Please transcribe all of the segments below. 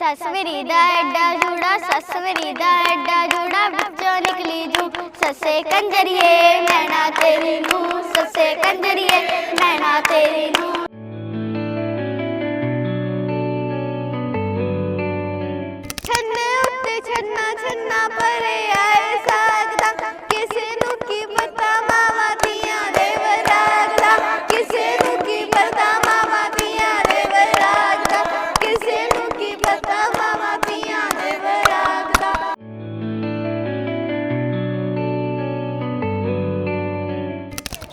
ਸੱਸ ਮੇਰੀ ਦਾ ਐਡਾ ਜੂੜਾ ਸੱਸ ਮੇਰੀ ਦਾ ਐਡਾ ਜੂੜਾ ਵਿੱਚੋਂ ਨਿਕਲੀ ਜੂ। ਸੱਸੇ ਕੰਜਰੀਏ ਨੈਣਾ ਤੇਰੀ ਨੂੰ ਸੱਸੇ ਕੰਜਰੀਏ ਨੈਣਾ ਤੇਰੀ ਨੂੰ ਛੰਨੇ ਉੱਤੇ ਛੰਨਾ ਛੰਨਾ ਪਰੇ।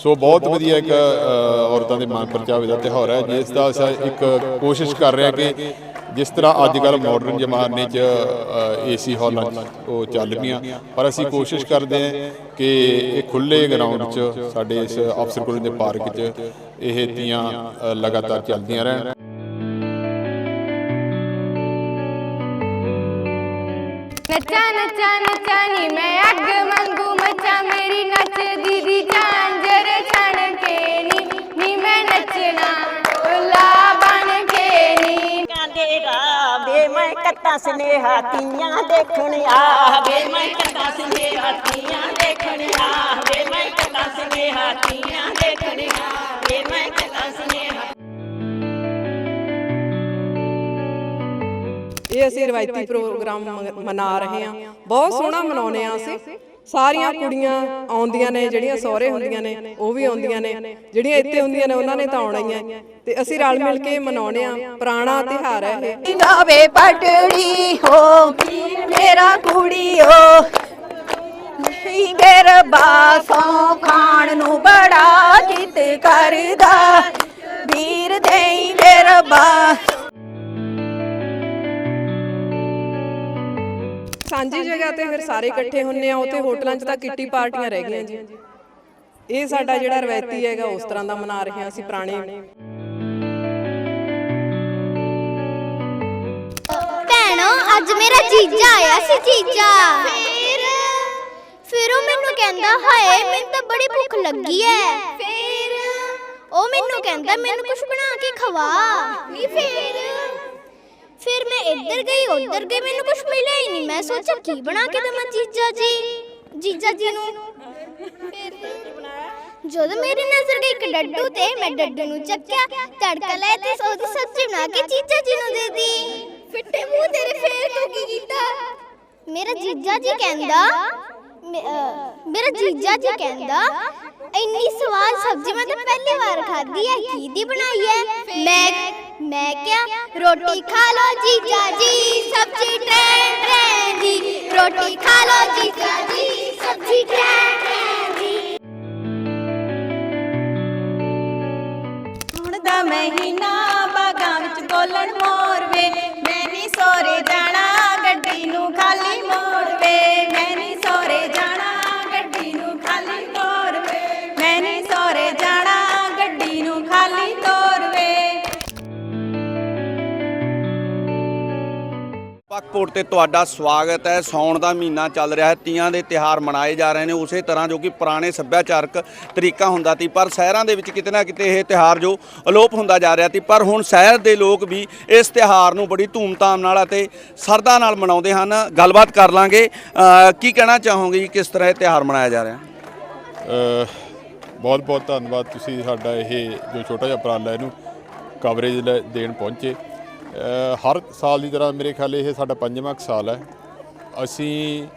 ਸੋ ਬਹੁਤ ਵਧੀਆ ਇੱਕ ਔਰਤਾਂ ਦੇ ਮਨ ਪਰਚਾਵੇ ਦਾ ਤਿਉਹਾਰ ਹੈ ਜਿਸ ਦਾ ਅਸੀਂ ਇੱਕ ਕੋਸ਼ਿਸ਼ ਕਰ ਰਹੇ ਹਾਂ ਕਿ ਜਿਸ ਤਰ੍ਹਾਂ ਅੱਜ ਕੱਲ ਮਾਡਰਨ ਜ਼ਮਾਨੇ 'ਚ ਏਸੀ ਹਾਲਾਂ 'ਚ ਉਹ ਚੱਲ ਪਈਆਂ ਪਰ ਅਸੀਂ ਕੋਸ਼ਿਸ਼ ਕਰਦੇ ਹਾਂ ਕਿ ਇਹ ਖੁੱਲੇ ਗਰਾਊਂਡ 'ਚ ਸਾਡੇ ਇਸ ਅਫਸਰ ਕੋਲ ਦੇ ਪਾਰਕ 'ਚ ਇਹ ਤੀਆਂ ਲਗਾਤਾਰ ਚੱਲਦੀਆਂ ਰਹਿਣ। ਨੱਚਾ ਨੱਚਾ ਨੱਚਾ ਨੀ ਮੈਂ ਅੱਗ ਕੱਟਾਂ ਸਨੇਹਾ ਤੀਆਂ ਦੇਖਣ ਆ। ਵੇ ਮੈਂ ਕੱਟਾਂ ਸਨੇਹਾ ਤੀਆਂ ਦੇਖਣ ਆ। ਵੇ ਮੈਂ ਕੱਟਾਂ ਸਨੇਹਾ ਤੀਆਂ ਦੇਖਣ ਆ। ਵੇ ਮੈਂ ਕੱਟਾਂ ਸਨੇਹਾ ਇਹ ਅਸੀਂ ਰਵਾਇਤੀ ਪ੍ਰੋਗਰਾਮ ਮਨਾ ਰਹੇ ਹਾਂ। ਬਹੁਤ ਸੋਹਣਾ ਮਨਾਉਨੇ ਆ ਅਸੀਂ। ਸਾਰੀਆਂ ਕੁੜੀਆਂ ਆਉਂਦੀਆਂ ਨੇ ਜਿਹੜੀਆਂ ਸਹੁਰੇ ਹੁੰਦੀਆਂ ਨੇ ਉਹ ਵੀ ਆਉਂਦੀਆਂ ਨੇ। ਜਿਹੜੀਆਂ ਇੱਥੇ ਹੁੰਦੀਆਂ ਨੇ ਉਹਨਾਂ ਨੇ ਤਾਂ ਆਉਣਾ ਹੀ ਹੈ ਤੇ ਅਸੀਂ ਰਲ ਮਿਲ ਕੇ ਮਨਾਉਨੇ ਆ ਪੁਰਾਣਾ ਤਿਉਹਾਰ ਹੈ ਇਹ। ਗਾਵੇ ਪਟੜੀ ਹੋ ਮੇਰਾ ਕੁੜੀ ਹੋ ਨਹੀਂ ਮੇਰਾ ਬਾਸੋਂ ਖਾਣ ਨੂੰ ਬੜਾ ਜਿੱਤ ਕਰਦਾ। ਸਾਂਝੀ ਜਗ੍ਹਾ ਤੇ ਫਿਰ ਸਾਰੇ ਇਕੱਠੇ ਹੁੰਨੇ ਆ ਉੱਥੇ ਹੋਟਲਾਂ 'ਚ ਤਾਂ ਕਿੱਟੀ ਪਾਰਟੀਆਂ ਰਹਿ ਗਈਆਂ ਜੀ। ਇਹ ਸਾਡਾ ਜਿਹੜਾ ਰਵਾਇਤੀ ਹੈਗਾ ਉਸ ਤਰ੍ਹਾਂ ਦਾ ਮਨਾ ਰਹੇ ਹਾਂ ਅਸੀਂ ਪੁਰਾਣੇ। ਭੈਣੋ ਅੱਜ ਮੇਰਾ ਜੀਜਾ ਆਇਆ ਸੀ ਜੀਜਾ। ਫਿਰ? ਫਿਰ ਉਹ ਮੈਨੂੰ ਕਹਿੰਦਾ ਹਾਏ ਮੈਨੂੰ ਤਾਂ ਬੜੀ ਭੁੱਖ ਲੱਗੀ ਐ। ਫਿਰ? ਉਹ ਮੈਨੂੰ ਕਹਿੰਦਾ ਮੈਨੂੰ ਕੁਝ ਬਣਾ ਕੇ ਖਵਾ। ਨਹੀਂ ਫਿਰ? ਫਿਰ ਮੈਂ ਇੱਧਰ ਗਈ, ਉੱਧਰ ਗਈ, ਮੈਨੂੰ ਕੁਝ ਮਿਲਿਆ ਹੀ ਨਹੀਂ। ਮੈਂ ਸੋਚਿਆ, ਕੀ ਬਣਾ ਕੇ ਦਵਾਂ ਜੀਜਾ ਜੀ? ਜੀਜਾ ਜੀ ਨੂੰ। ਫਿਰ ਜਦੋਂ ਮੇਰੀ ਨਜ਼ਰ ਗਈ ਇੱਕ ਡੱਡੂ ਤੇ, ਮੈਂ ਡੱਡੂ ਨੂੰ ਚੱਕਿਆ, ਤੜਕਾ ਲਾਇਆ ਤੇ ਉਹਦੀ ਸਬਜ਼ੀ ਬਣਾ ਕੇ ਜੀਜਾ ਜੀ ਨੂੰ ਦੇ ਦੀ ਫਿੱਟੇ ਮੂੰਹ ਤੇਰੇ ਫੇਰ ਤੂੰ ਕੀ ਕੀਤਾ? ਮੇਰਾ ਜੀਜਾ ਜੀ ਕਹਿੰਦਾ ਮੇਰਾ ਜੀਜਾ ਜੀ ਕਹਿੰਦਾ, ਇੰਨੀ ਸਵਾਦ ਸਬਜ਼ੀ ਮੈਂ ਤਾਂ ਪਹਿਲੀ ਵਾਰ ਖਾਧੀ ਹੈ ਕੀ ਦੀ ਬਣਾਈ ਹੈ। ਮੈਂ ਮੈਂ ਕਿਹਾ, ਰੋਟੀ ਖਾ ਲੋ ਜੀਜਾ ਜੀ ਸਬਜ਼ੀ ਟ੍ਰੈਨ ਟ੍ਰੈਨ ਦੀ ਰੋਟੀ ਖਾ ਲੋ ਜੀਜਾ ਜੀ ਸਬਜ਼ੀ ਟ੍ਰੈਨ। ਪੱਕਪੋਰਟ ਤੇ ਤੁਹਾਡਾ ਸਵਾਗਤ ਹੈ। ਸੌਣ ਦਾ ਮਹੀਨਾ ਚੱਲ ਰਿਹਾ ਹੈ। ਤੀਆਂ ਦੇ ਤਿਹਾਰ ਮਨਾਏ ਜਾ ਰਹੇ ਨੇ। ਉਸੇ ਤਰ੍ਹਾਂ ਜੋ ਕਿ ਪੁਰਾਣੇ ਸੱਭਿਆਚਾਰਕ ਤਰੀਕਾ ਹੁੰਦਾ ਸੀ। ਪਰ ਸ਼ਹਿਰਾਂ ਦੇ ਵਿੱਚ ਕਿਤੇ ਨਾ ਕਿਤੇ ਇਹ ਤਿਹਾਰ ਜੋ ਅਲੋਪ ਹੁੰਦਾ ਜਾ ਰਿਹਾ ਸੀ। ਪਰ ਹੁਣ ਸ਼ਹਿਰ ਦੇ ਲੋਕ ਵੀ ਇਸ ਤਿਹਾਰ ਨੂੰ ਬੜੀ ਧੂਮਧਾਮ ਨਾਲ ਅਤੇ ਸਰਦਾ ਨਾਲ ਮਨਾਉਂਦੇ ਹਨ। ਗੱਲਬਾਤ ਕਰ ਲਾਂਗੇ। ਕੀ ਕਹਿਣਾ ਚਾਹੋਗੇ ਜੀ? ਕਿਸ ਤਰ੍ਹਾਂ ਇਹ ਤਿਹਾਰ ਮਨਾਇਆ ਜਾ ਰਿਹਾ? ਬਹੁਤ ਬਹੁਤ ਧੰਨਵਾਦ। ਤੁਸੀਂ ਸਾਡਾ ਇਹ ਜੋ ਛੋਟਾ ਜਿਹਾ ਉਪਰਾਲਾ ਇਹਨੂੰ ਕਵਰੇਜ ਦੇਣ ਪਹੁੰਚੇ। ਹਰ ਸਾਲ ਦੀ ਤਰ੍ਹਾਂ ਮੇਰੇ ਖਿਆਲ ਇਹ ਸਾਡਾ ਪੰਜਵਾਂ ਕੁ ਸਾਲ ਹੈ। ਅਸੀਂ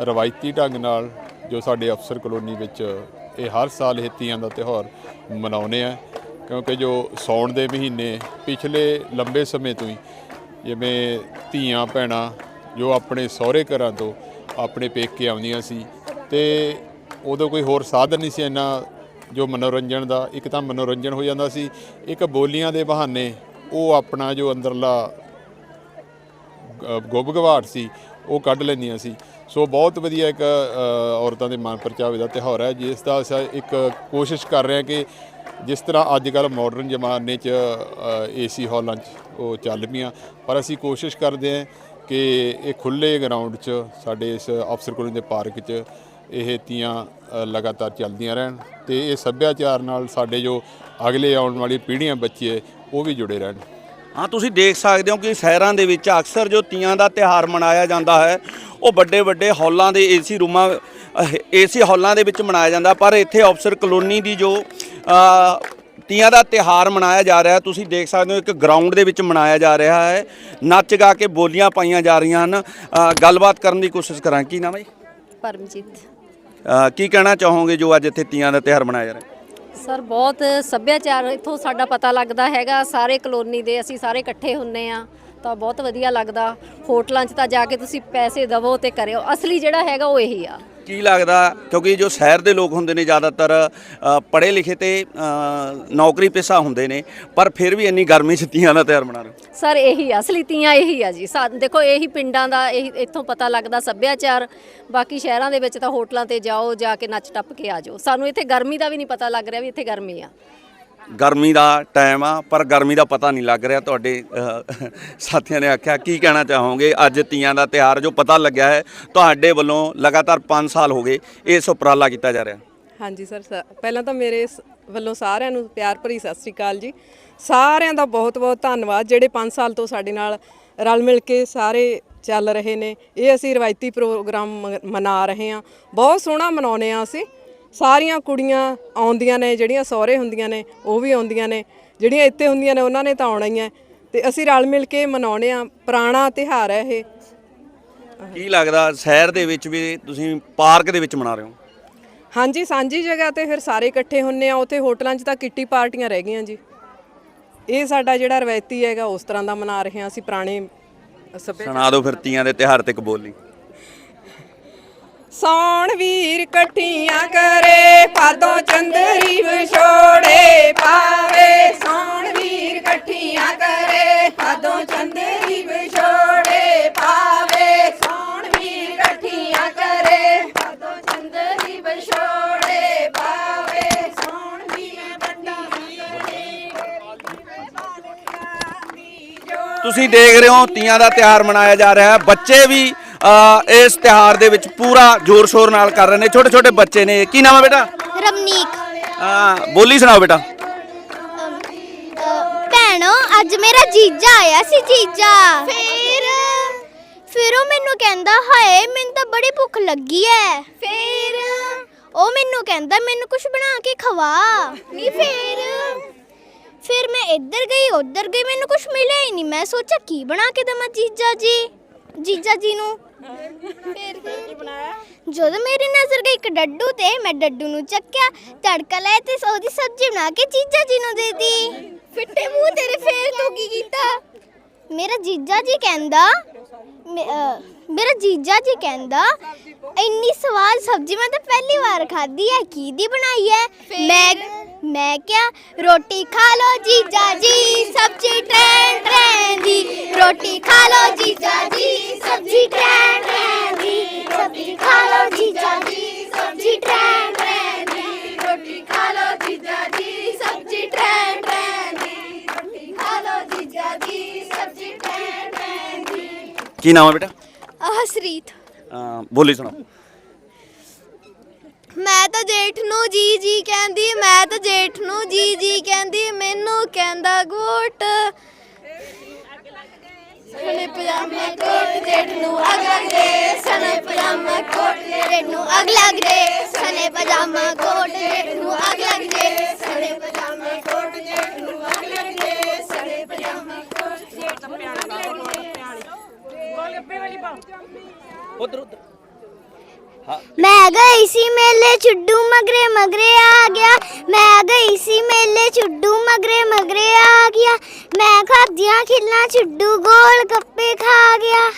ਰਵਾਇਤੀ ਢੰਗ ਨਾਲ ਜੋ ਸਾਡੇ ਅਫਸਰ ਕਲੋਨੀ ਵਿੱਚ ਇਹ ਹਰ ਸਾਲ ਇਹ ਤੀਆਂ ਦਾ ਤਿਉਹਾਰ ਮਨਾਉਂਦੇ ਆ ਕਿਉਂਕਿ ਜੋ ਸੌਣ ਦੇ ਮਹੀਨੇ ਪਿਛਲੇ ਲੰਬੇ ਸਮੇਂ ਤੋਂ ਹੀ ਜਿਵੇਂ ਧੀਆਂ ਭੈਣਾਂ ਜੋ ਆਪਣੇ ਸਹੁਰੇ ਘਰਾਂ ਤੋਂ ਆਪਣੇ ਪੇਕੇ ਆਉਂਦੀਆਂ ਸੀ ਤੇ ਉਦੋਂ ਕੋਈ ਹੋਰ ਸਾਧਨ ਨਹੀਂ ਸੀ, ਇੰਨਾ ਜੋ ਮਨੋਰੰਜਨ ਦਾ ਇੱਕ ਤਾਂ ਮਨੋਰੰਜਨ ਹੋ ਜਾਂਦਾ ਸੀ, ਇੱਕ ਬੋਲੀਆਂ ਦੇ ਬਹਾਨੇ ਉਹ ਆਪਣਾ ਜੋ ਅੰਦਰਲਾ ਗ- ਗੁੱਬ ਗਵਾਟ ਸੀ, ਉਹ ਕੱਢ ਲੈਂਦੀਆਂ ਸੀ। ਸੋ ਬਹੁਤ ਵਧੀਆ ਇੱਕ ਔਰਤਾਂ ਦੇ ਮਨ ਪਰਚਾਵੇ ਦਾ ਤਿਉਹਾਰ ਹੈ, ਜਿਸ ਦਾ ਅਸੀਂ ਇੱਕ ਕੋਸ਼ਿਸ਼ ਕਰ ਰਹੇ ਹਾਂ ਕਿ ਜਿਸ ਤਰ੍ਹਾਂ ਅੱਜ ਕੱਲ ਮਾਡਰਨ ਜ਼ਮਾਨੇ 'ਚ ਏਸੀ ਹਾਲਾਂ 'ਚ ਉਹ ਚੱਲ ਪਈਆਂ। ਪਰ ਅਸੀਂ ਕੋਸ਼ਿਸ਼ ਕਰਦੇ ਹਾਂ ਕਿ ਇਹ ਖੁੱਲੇ ਗਰਾਊਂਡ 'ਚ, ਸਾਡੇ ਇਸ ਅਫਸਰ ਕੋਲ ਦੇ ਪਾਰਕ 'ਚ ਇਹ ਤੀਆਂ ਲਗਾਤਾਰ ਚੱਲਦੀਆਂ ਰਹਿਣ ਤੇ ਇਹ ਸੱਭਿਆਚਾਰ ਨਾਲ ਸਾਡੇ ਜੋ ਅਗਲੇ ਆਉਣ ਵਾਲੀ ਪੀੜ੍ਹੀਆਂ ਬੱਚੇ ਉਹ ਵੀ ਜੁੜੇ ਰਹਿਣ। ਹਾਂ ਤੁਸੀਂ ਦੇਖ ਸਕਦੇ ਹੋ ਕਿ ਸ਼ਹਿਰਾਂ ਦੇ ਵਿੱਚ ਅਕਸਰ ਜੋ ਤੀਆਂ ਦਾ ਤਿਹਾਰ ਮਨਾਇਆ ਜਾਂਦਾ ਹੈ ਉਹ ਵੱਡੇ ਵੱਡੇ ਹਾਲਾਂ ਦੇ ਏਸੀ ਰੂਮਾਂ ਏਸੀ ਹਾਲਾਂ ਦੇ ਵਿੱਚ ਮਨਾਇਆ ਜਾਂਦਾ ਪਰ ਇੱਥੇ ਅਫਸਰ ਕਲੋਨੀ ਦੀ ਜੋ ਤੀਆਂ ਦਾ ਤਿਹਾਰ ਮਨਾਇਆ ਜਾ ਰਿਹਾ ਤੁਸੀਂ ਦੇਖ ਸਕਦੇ ਹੋ ਇੱਕ ਗਰਾਊਂਡ ਦੇ ਵਿੱਚ ਮਨਾਇਆ ਜਾ ਰਿਹਾ ਹੈ ਨੱਚ ਗਾ ਕੇ ਬੋਲੀਆਂ ਪਾਈਆਂ ਜਾ ਰਹੀਆਂ ਹਨ। ਗੱਲਬਾਤ ਕਰਨ ਦੀ ਕੋਸ਼ਿਸ਼ ਕਰਾਂ। ਕੀ ਨਾਮ ਹੈ ਜੀ? ਪਰਮਜੀਤ। ਅ, ਕੀ ਕਹਿਣਾ ਚਾਹੋਗੇ ਜੋ ਅੱਜ ਇੱਥੇ ਤੀਆਂ ਦਾ ਤਿਉਹਾਰ ਮਨਾਇਆ ਜਾ ਰਿਹਾ? ਸਰ ਬਹੁਤ ਸੱਭਿਆਚਾਰ ਇੱਥੋਂ ਸਾਡਾ ਪਤਾ ਲੱਗਦਾ ਹੈਗਾ ਸਾਰੇ ਕਲੋਨੀ ਦੇ ਅਸੀਂ ਸਾਰੇ ਇਕੱਠੇ ਹੁੰਨੇ ਆ। ਤਾਂ ਬਹੁਤ ਵਧੀਆ ਲੱਗਦਾ। ਹੋਟਲਾਂ 'ਚ ਤਾਂ ਜਾ ਕੇ ਤੁਸੀਂ ਪੈਸੇ ਦਵੋ ਤੇ ਕਰਿਓ। ਅਸਲੀ ਜਿਹੜਾ ਹੈਗਾ ਉਹ ਇਹੀ ਆ। ਕੀ ਲੱਗਦਾ ਕਿਉਂਕਿ ਜੋ ਸ਼ਹਿਰ ਦੇ ਲੋਕ ਹੁੰਦੇ ਨੇ ਜ਼ਿਆਦਾਤਰ ਪੜ੍ਹੇ ਲਿਖੇ ਤੇ ਨੌਕਰੀ ਪੇਸ਼ਾ ਹੁੰਦੇ ਨੇ ਪਰ ਫਿਰ ਵੀ ਇੰਨੀ ਗਰਮੀ 'ਚ ਤੀਆਂ ਦਾ ਤਿਉਹਾਰ ਮਨਾ ਰਹੇ। ਸਰ ਇਹੀ ਅਸਲੀ ਤੀਆਂ ਇਹੀ ਆ ਜੀ। ਦੇਖੋ ਇਹੀ ਪਿੰਡਾਂ ਦਾ ਇਹੀ ਇੱਥੋਂ ਪਤਾ ਲੱਗਦਾ ਸੱਭਿਆਚਾਰ। ਬਾਕੀ ਸ਼ਹਿਰਾਂ ਦੇ ਵਿੱਚ ਤਾਂ ਹੋਟਲਾਂ ਤੇ ਜਾਓ ਜਾ ਕੇ ਨੱਚ ਟੱਪ ਕੇ ਆ ਜਾਓ। ਸਾਨੂੰ ਇੱਥੇ ਗਰਮੀ ਦਾ ਵੀ ਨਹੀਂ ਪਤਾ ਲੱਗ ਰਿਹਾ ਵੀ ਇੱਥੇ ਗਰਮੀ ਆ। ਗਰਮੀ ਦਾ ਟਾਈਮ ਆ, ਪਰ ਗਰਮੀ ਦਾ ਪਤਾ ਨਹੀਂ ਲੱਗ ਰਿਹਾ ਤੁਹਾਡੇ ਸਾਥੀਆਂ ਨੇ ਆਖਿਆ, ਕੀ ਕਹਿਣਾ ਚਾਹੋਗੇ? ਅੱਜ ਤੀਆਂ ਦਾ ਤਿਉਹਾਰ ਜੋ ਪਤਾ ਲੱਗਿਆ ਹੈ, ਤੁਹਾਡੇ ਵੱਲੋਂ ਲਗਾਤਾਰ 5 ਸਾਲ ਹੋ ਗਏ, ਇਸ ਉਪਰਾਲਾ ਕੀਤਾ ਜਾ ਰਿਹਾ। ਹਾਂਜੀ ਸਰ, ਸ- ਪਹਿਲਾਂ ਤਾਂ ਮੇਰੇ ਵੱਲੋਂ ਸਾਰਿਆਂ ਨੂੰ ਪਿਆਰ ਭਰੀ ਸਤਿ ਸ੍ਰੀ ਅਕਾਲ ਜੀ। ਸਾਰਿਆਂ ਦਾ ਬਹੁਤ-ਬਹੁਤ ਧੰਨਵਾਦ, ਜਿਹੜੇ 5 ਸਾਲ ਤੋਂ ਸਾਡੇ ਨਾਲ ਰਲ ਮਿਲ ਕੇ ਸਾਰੇ ਚੱਲ ਰਹੇ ਨੇ। ਇਹ ਅਸੀਂ ਰਵਾਇਤੀ ਪ੍ਰੋਗਰਾਮ ਮ- ਮਨਾ ਰਹੇ ਹਾਂ। ਬਹੁਤ ਸੋਹਣਾ ਮਨਾਉਨੇ ਆ ਅਸੀਂ। ਸਾਰੀਆਂ ਕੁੜੀਆਂ ਆਉਂਦੀਆਂ ਨੇ ਜਿਹੜੀਆਂ ਸਹੁਰੇ ਹੁੰਦੀਆਂ ਨੇ ਉਹ ਵੀ ਆਉਂਦੀਆਂ ਨੇ। ਜਿਹੜੀਆਂ ਇੱਥੇ ਹੁੰਦੀਆਂ ਨੇ ਉਹਨਾਂ ਨੇ ਤਾਂ ਆਉਣਾ ਹੀ ਹੈ। ਤੇ ਅਸੀਂ ਰਲ ਮਿਲ ਕੇ ਮਨਾਉਨੇ ਆ ਪੁਰਾਣਾ ਤਿਉਹਾਰ ਹੈ ਇਹ। ਕੀ ਲੱਗਦਾ ਸ਼ਹਿਰ ਦੇ ਵਿੱਚ ਵੀ ਤੁਸੀਂ ਪਾਰਕ ਦੇ ਵਿੱਚ ਮਨਾ ਰਹੇ ਹੋ? ਹਾਂਜੀ ਸਾਂਝੀ ਜਗ੍ਹਾ ਤੇ ਫਿਰ ਸਾਰੇ ਇਕੱਠੇ ਹੁੰਨੇ ਆ। ਉੱਥੇ ਹੋਟਲਾਂ 'ਚ ਤਾਂ ਕਿੱਟੀ ਪਾਰਟੀਆਂ ਰਹਿ ਗਈਆਂ ਜੀ। ਇਹ ਸਾਡਾ ਜਿਹੜਾ ਰਵਾਇਤੀ ਹੈਗਾ ਉਸ ਤਰ੍ਹਾਂ ਦਾ ਮਨਾ ਰਹੇ ਹਾਂ। ਅਸੀਂ ਪੁਰਾਣੇ ਸੁਣਾ ਦਿਓ ਫਿਰ ਤੀਆਂ ਦੇ ਤਿਉਹਾਰ ਤੇ ਇੱਕ ਬੋਲੀ। ਸੌਣ ਵੀਰ ਕਠੀਆਂ ਕਰੇ, ਪਾਦੋਂ ਚੰਦਰੀ ਵਿਛੋੜੇ ਪਾਵੇ। ਸੌਣ ਵੀਰ ਕਠੀਆਂ ਕਰੇ, ਪਾਦੋਂ ਚੰਦਰੀ ਵਿਛੋੜੇ ਪਾਵੇ। ਸੌਣ ਵੀਰ ਇਕੱਠੀਆਂ ਕਰੇ, ਪਾਦੋਂ ਚੰਦਰੀ ਵਿਛੋੜੇ ਪਾਵੇ। ਸੌਣ ਵੀਰ ਤੁਸੀਂ ਦੇਖ ਰਹੇ ਹੋ, ਤੀਆਂ ਦਾ ਤਿਉਹਾਰ ਮਨਾਇਆ ਜਾ ਰਿਹਾ ਹੈ। ਬੱਚੇ ਵੀ ਇਸ ਤਿਉਹਾਰ ਦੇ ਵਿੱਚ ਪੂਰਾ ਜ਼ੋਰ ਸ਼ੋਰ ਨਾਲ ਕਰ ਰਹੇ ਨੇ। ਛੋਟੇ ਛੋਟੇ ਬੱਚੇ ਨੇ। ਕੀ ਨਾਮ ਹੈ ਬੇਟਾ? ਰਮਨੀਕ। ਅ, ਬੋਲੀ ਸੁਣਾਓ ਬੇਟਾ। ਭੈਣੋ ਅੱਜ ਮੇਰਾ ਜੀਜਾ ਆਇਆ ਸੀ ਜੀਜਾ। ਫਿਰ? ਫਿਰ ਉਹ ਮੈਨੂੰ ਕਹਿੰਦਾ ਹਾਏ ਮੈਨੂੰ ਤਾਂ ਬੜੀ ਭੁੱਖ ਲੱਗੀ ਐ। ਫਿਰ? ਉਹ ਮੈਨੂੰ ਕਹਿੰਦਾ ਮੈਨੂੰ ਕੁਝ ਬਣਾ ਕੇ ਖਵਾ। ਨਹੀਂ ਫਿਰ? ਫਿਰ ਮੈਂ ਇੱਧਰ ਗਈ ਉੱਧਰ ਗਈ ਮੈਨੂੰ ਕੁਝ ਮਿਲਿਆ ਹੀ ਨਹੀਂ ਮੈਂ ਸੋਚਿਆ ਕੀ ਬਣਾ ਕੇ ਦਵਾਂ ਜੀਜਾ ਜੀ? ਜੀਜਾ ਜੀ ਨੂੰ ਫਿਰ ਕੀ ਬਣਾਇਆ ਜਦੋਂ ਮੇਰੀ ਨਜ਼ਰ ਗਈ ਇੱਕ ਡੱਡੂ ਤੇ ਮੈਂ ਡੱਡੂ ਨੂੰ ਚੱਕਿਆ ਤੜਕਾ ਲਾਇਆ ਤੇ ਉਹਦੀ ਸਬਜ਼ੀ ਬਣਾ ਕੇ ਜੀਜਾ ਜੀ ਨੂੰ ਦੇ ਦਿੱਤੀ। ਫਿੱਟੇ ਮੂੰਹ ਤੇਰੇ ਫੇਰ ਤੂੰ ਕੀ ਕੀਤਾ? ਮੇਰਾ ਜੀਜਾ ਜੀ ਕਹਿੰਦਾ ਮੇ- ਅਹ, ਮੇਰਾ ਜੀਜਾ ਜੀ ਕਹਿੰਦਾ ਇੰਨੀ ਸਵਾਦ ਸਬਜ਼ੀ ਮੈਂ ਤਾਂ ਪਹਿਲੀ ਵਾਰ ਖਾਧੀ ਹੈ ਕੀ ਦੀ ਬਣਾਈ ਹੈ? ਮੈਂ ਮੈਂ ਕਿਹਾ ਰੋਟੀ ਖਾ ਲੋ ਜੀਜਾ ਜੀ ਸਬਜ਼ੀ ਟ੍ਰੈਨ ਟ੍ਰੈਨ ਦੀ। ਰੋਟੀ ਖਾ ਲੋ ਜੀਜਾ ਜੀ ਸਬਜ਼ੀ ਟ੍ਰੈਨ ਟ੍ਰੈਨ ਦੀ। ਰੋਟੀ ਖਾ ਲੋ ਜੀਜਾ ਜੀ ਸਬਜ਼ੀ ਟ੍ਰੈਨ ਟ੍ਰੈਨ ਦੀ। ਰੋਟੀ ਖਾ ਲੋ ਜੀਜਾ ਜੀ ਸਬਜ਼ੀ ਟ੍ਰੈਨ ਟ੍ਰੈਨ ਦੀ। ਰੋਟੀ ਖਾ ਲੋ ਜੀਜਾ ਜੀ ਸਬਜ਼ੀ ਟ੍ਰੈਨ ਟ੍ਰੈਨ ਦੀ। ਕੀ ਨਾਮ ਹੈ ਬੇਟਾ? ਹਸਰੀਤ। ਅ, ਬੋਲੀ ਸੁਣਾਓ। ਮੈਂ ਤਾਂ ਜੇਠ ਨੂੰ ਜੀ ਜੀ ਕਹਿੰਦੀ ਮੈਂ ਤਾਂ ਜੇਠ ਨੂੰ ਜੀ ਜੀ ਕਹਿੰਦੀ ਮੈਨੂੰ ਕਹਿੰਦਾ ਗੋਟ। ਸਨੇ ਪਜਾਮਾ ਕੋਟ ਜੇਠ ਨੂੰ ਅਗ ਲੱਗ ਦੇ ਸਨੇ ਪਜਾਮਾ ਕੋਟ ਜੇਠ ਨੂੰ ਅਗ ਲੱਗ ਦੇ ਸਨੇ ਪਜਾਮਾ ਕੋਟ ਜੇਠ ਨੂੰ ਅਗ ਲੱਗ ਦੇ ਸਨੇ ਪਜਾਮਾ ਕੋਟ ਜੇਠ ਨੂੰ ਅਗ ਲੱਗ ਦੇ ਸਨੇ ਪਜਾਮਾ ਕੋਟ ਜੇਠ ਨੂੰ ਅਗ ਲੱਗ ਉਧਰ ਉਧਰ। ਮੈਂ ਗਈ ਸੀ ਮੇਲੇ ਚੁੱਡੂ ਮਗਰੇ ਮਗਰੇ ਆ ਗਿਆ। ਮੈਂ ਗਈ ਸੀ ਮੇਲੇ ਚੁੱਡੂ ਮਗਰੇ ਮਗਰੇ ਆ ਗਿਆ। ਮੈਂ ਖਾਧੀਆਂ ਖਿੱਲਾਂ ਚੁੱਡੂ ਗੋਲ ਗੱਪੇ ਖਾ ਗਿਆ।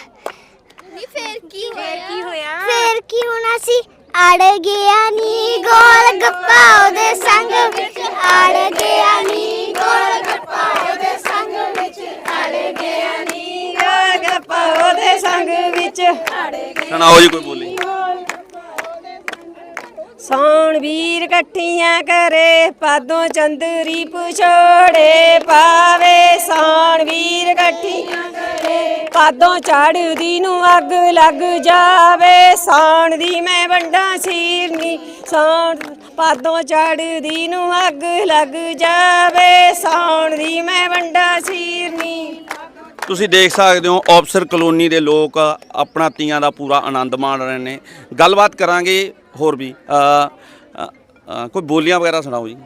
ਨਹੀਂ ਫੇਰ ਕੀ ਹੋਇਆ? ਕੀ ਹੋਇਆ? ਫੇਰ ਕੀ ਹੋਣਾ ਸੀ? ਅੜ ਗਿਆ ਨੀ ਗੋਲ ਗੱਪਾ ਉਹਦੇ ਸੰਗ ਵਿੱਚ। ਅੜ ਗਿਆ ਨੀ ਗੋਲ ਗੱਪਾ ਉਹਦੇ ਸੰਗ ਵਿੱਚ। ਅੜ ਗਿਆ ਨੀ ਗੱਪਾ ਉਹਦੇ ਸੰਗ ਵਿੱਚ। ਸੁਣਾਓ ਜੀ ਕੋਈ ਬੋਲੀ। ਸੌਣ ਵੀਰ ਇਕੱਠੀਆਂ ਕਰੇ, ਪਾਦੋਂ ਚੰਦਰੀ ਪੁਛੋੜੇ ਪਾਵੇ। ਸੌਣ ਵੀਰ ਇਕੱਠੀਆਂ ਕਰੇ, ਪਾਦੋਂ ਚੜਦੀ ਨੂੰ ਅੱਗ ਲੱਗ ਜਾਵੇ। ਸੌਣ ਦੀ ਮੈਂ ਵੰਡਾ ਸੀਰਨੀ ਸੌਣ ਪਾਦੋਂ ਚੜਦੀ ਨੂੰ ਅੱਗ ਲੱਗ ਜਾਵੇ। ਸੌਣ ਦੀ ਮੈਂ ਵੰਡਾ ਸੀਰਨੀ। ਤੁਸੀਂ ਦੇਖ ਸਕਦੇ ਹੋ ਆਫਸਰ ਕਲੋਨੀ ਦੇ ਲੋਕ ਆਪਣਾ ਤੀਆਂ ਦਾ ਪੂਰਾ ਆਨੰਦ ਮਾਣ ਰਹੇ ਨੇ। ਗੱਲਬਾਤ ਕਰਾਂਗੇ ਹੋਰ ਵੀ ਅ, ਅ, ਅ, ਕੋਈ ਬੋਲੀਆਂ ਵਗੈਰਾ ਸੁਣਾਓ ਜੀ?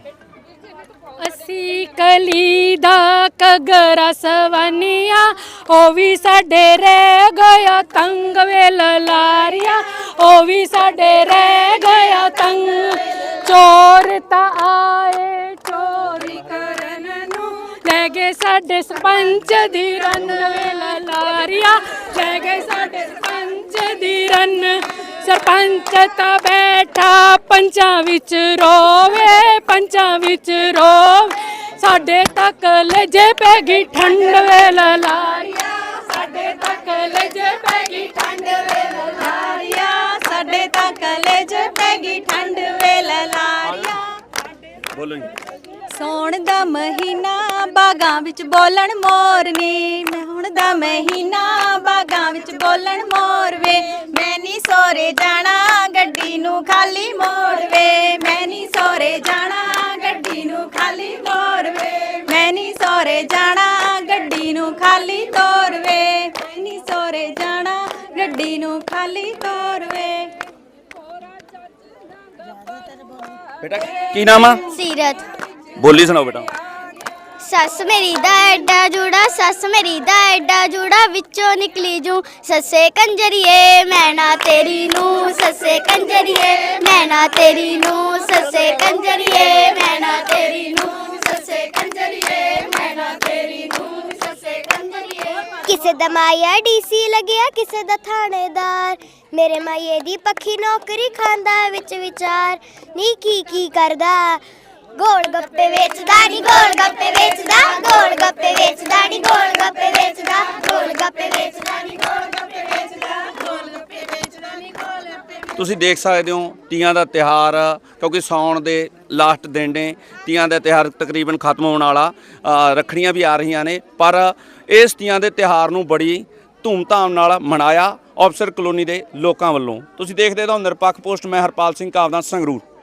ਅਸੀਂ ਕਲੀ ਦਾ ਕਗਰਾ ਸਵਨੀਆਂ ਉਹ ਵੀ ਸਾਡੇ ਰਹਿ ਗਿਆ ਤੰਗ ਵੇ ਲਲਾਰੀਆਂ ਉਹ ਵੀ ਸਾਡੇ ਰਹਿ ਗਿਆ ਤੰਗ। ਚੋਰ ਤਾਂ ਆਏ ਚੋਰੀ ਕਰਨ ਨੂੰ ਲੈ ਗਏ ਸਾਡੇ ਸਰਪੰਚ ਦੀ ਰਨ ਵੇ ਲਲਾਰੀਆਂ ਲੈ ਗਏ ਸਾਡੇ ਸਰਪੰਚ ਦੀ ਰਨ। ਸਰਪੰਚ ਤਾਂ ਬੈਠਾ ਪੰਚਾਂ ਵਿੱਚ ਰੋਵੇ ਪੰਚਾਂ ਵਿੱਚ ਰੋਵੇ। ਸਾਡੇ ਤੱਕ ਲਜੇ ਪੈ ਗਈ ਠੰਡ ਵੇ ਲਲਾਰੀਆ ਸਾਡੇ ਤੱਕ ਲਜੇ ਪੈ ਗਈ ਠੰਡ ਵੇ ਲਾਰੀਆ। ਸਾਡੇ ਤਾਂ ਕਲੇਜ ਪੈ ਗਈ ਠੰਡ ਵੇ ਲਲਾਰੀਆ ਬੋਲੋ ਸੌਣ ਦਾ ਮਹੀਨਾ ਬਾਗਾਂ ਵਿੱਚ ਬੋਲਣ ਮੋਰਨੀ ਮੈਂ ਹੁਣ ਦਾ ਮਹੀਨਾ ਬਾਗਾਂ ਵਿੱਚ ਬੋਲਣ ਮੋਰ ਵੇ। ਮੈਂ ਨਹੀਂ ਸੋਰੇ ਜਾਣਾ ਗੱਡੀ ਨੂੰ ਖਾਲੀ ਮੋੜ ਵੇ। ਮੈਂ ਨਹੀਂ ਸੋਰੇ ਜਾਣਾ ਗੱਡੀ ਨੂੰ ਖਾਲੀ ਮੋੜ ਵੇ। ਮੈਂ ਨਹੀਂ ਸੋਰੇ ਜਾਣਾ ਗੱਡੀ ਨੂੰ ਖਾਲੀ ਤੋਰ ਵੇ। ਮੈਂ ਨਹੀਂ ਸੋਰੇ ਜਾਣਾ ਗੱਡੀ ਨੂੰ ਖਾਲੀ ਤੋਰ ਵੇ। ਬੇਟਾ ਕੀ ਨਾਮ ਆ? ਸੀਰਤ। ਬੋਲੀ ਸੁਣਾਓ ਬੇਟਾ। ਸੱਸ ਮੇਰੀ ਦਾ ਐਡਾ ਜੂੜਾ, ਸੱਸ ਮੇਰੀ ਦਾ ਐਡਾ ਜੂੜਾ, ਵਿੱਚੋਂ ਨਿਕਲੀ ਜੂ ਸੱਸੇ ਕੰਜਰੀਏ, ਮੈਂ ਨਾ ਤੇਰੀ ਨੂੰ ਸੱਸੇ ਕੰਜਰੀਏ, ਮੈਂ ਨਾ ਤੇਰੀ ਨੂੰ ਸੱਸੇ ਕੰਜਰੀਏ, ਮੈਂ ਨਾ ਤੇਰੀ ਨੂੰ ਸੱਸੇ ਕੰਜਰੀਏ, ਮੈਂ ਨਾ ਤੇਰੀ ਨੂੰ ਸੱਸੇ ਕੰਜਰੀਏ। ਕਿਸੇ ਦਾ ਮਾਇਆ ਡੀਸੀ ਲੱਗਿਆ, ਕਿਸੇ ਦਾ ਥਾਣੇਦਾਰ। ਮੇਰੇ ਮਾਈਏ ਦੀ ਪੱਖੀ ਨੌਕਰੀ ਖਾਂਦਾ, ਵਿੱਚ ਵਿਚਾਰ। ਨੀ ਕੀ ਕੀ ਕਰਦਾ। ਗੋਲ ਗੱਪੇ ਵੇਚਦਾ ਨੀ ਗੋਲ ਗੱਪੇ ਵੇਚਦਾ ਗੋਲ ਗੱਪੇ ਵੇਚਦਾ ਨੀ ਗੋਲ ਗੱਪੇ ਵੇਚਦਾ ਗੋਲ ਗੱਪੇ ਵੇਚਦਾ ਨੀ ਗੋਲ ਗੱਪੇ ਵੇਚਦਾ ਗੋਲ ਗੱਪੇ ਵੇਚਦਾ ਨੀ ਗੋਲ ਗੱਪੇ ਤੁਸੀਂ ਦੇਖ ਸਕਦੇ ਹੋ ਤੀਆਂ ਦਾ ਤਿਹਾਰ ਕਿਉਂਕਿ ਸੌਣ ਦੇ ਲਾਸਟ ਦਿਨ ਨੇ, ਤੀਆਂ ਦਾ ਤਿਹਾਰ ਤਕਰੀਬਨ ਖਤਮ ਹੋਣ ਵਾਲਾ ਰੱਖੜੀਆਂ ਵੀ ਆ ਰਹੀਆਂ ਨੇ, ਪਰ ਇਸ ਤੀਆਂ ਦੇ ਤਿਹਾਰ ਨੂੰ ਬੜੀ ਧੂਮਧਾਮ ਨਾਲ ਮਨਾਇਆ ਅਫਸਰ ਕਲੋਨੀ ਦੇ ਲੋਕਾਂ ਵੱਲੋਂ। ਤੁਸੀਂ ਦੇਖਦੇ ਹੋ ਨਿਰਪੱਖ ਪੋਸਟ, ਮੈਂ ਹਰਪਾਲ ਸਿੰਘ ਕਾਵਦਾ ਸੰਗਰੂਰ।